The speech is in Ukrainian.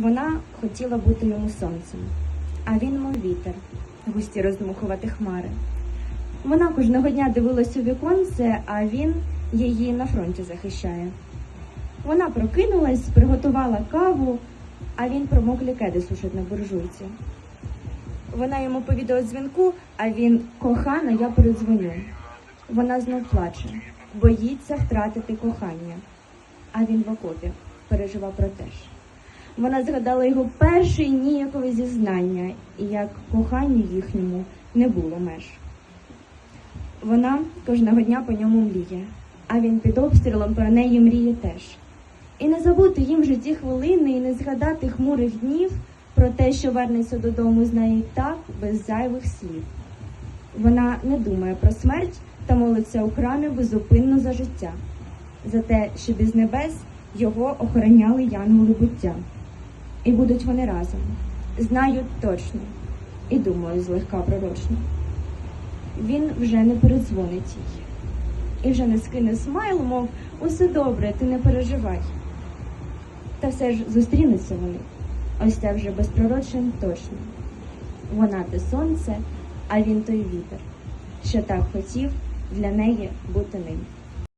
Вона хотіла бути йому сонцем, а він мов вітер, густі роздмухувати хмари. Вона кожного дня дивилась у віконце, а він її на фронті захищає. Вона прокинулась, приготувала каву, а він промоклі кеди сушить на буржуйці. Вона йому по відеодзвінку, а він кохана, я передзвоню. Вона знов плаче, боїться втратити кохання. А він в окопі переживав про те ж. Вона згадала його перше ніякове зізнання, і як коханню їхньому не було меж. Вона кожного дня по ньому мріє, а він під обстрілом про неї мріє теж. І не забути їм вже ті хвилини, і не згадати хмурих днів про те, що вернеться додому з нею так, без зайвих слів. Вона не думає про смерть та молиться у храмі безупинно за життя, за те, щоб із небес його охороняли янголи буття. І будуть вони разом, знають точно, і думаю, злегка пророчно. Він вже не передзвонить їй. І вже не скине смайл, мов усе добре, ти не переживай. Та все ж зустрінуться вони. Ось це вже безпророчен точно. Вона те сонце, а він той вітер, що так хотів для неї бути ним.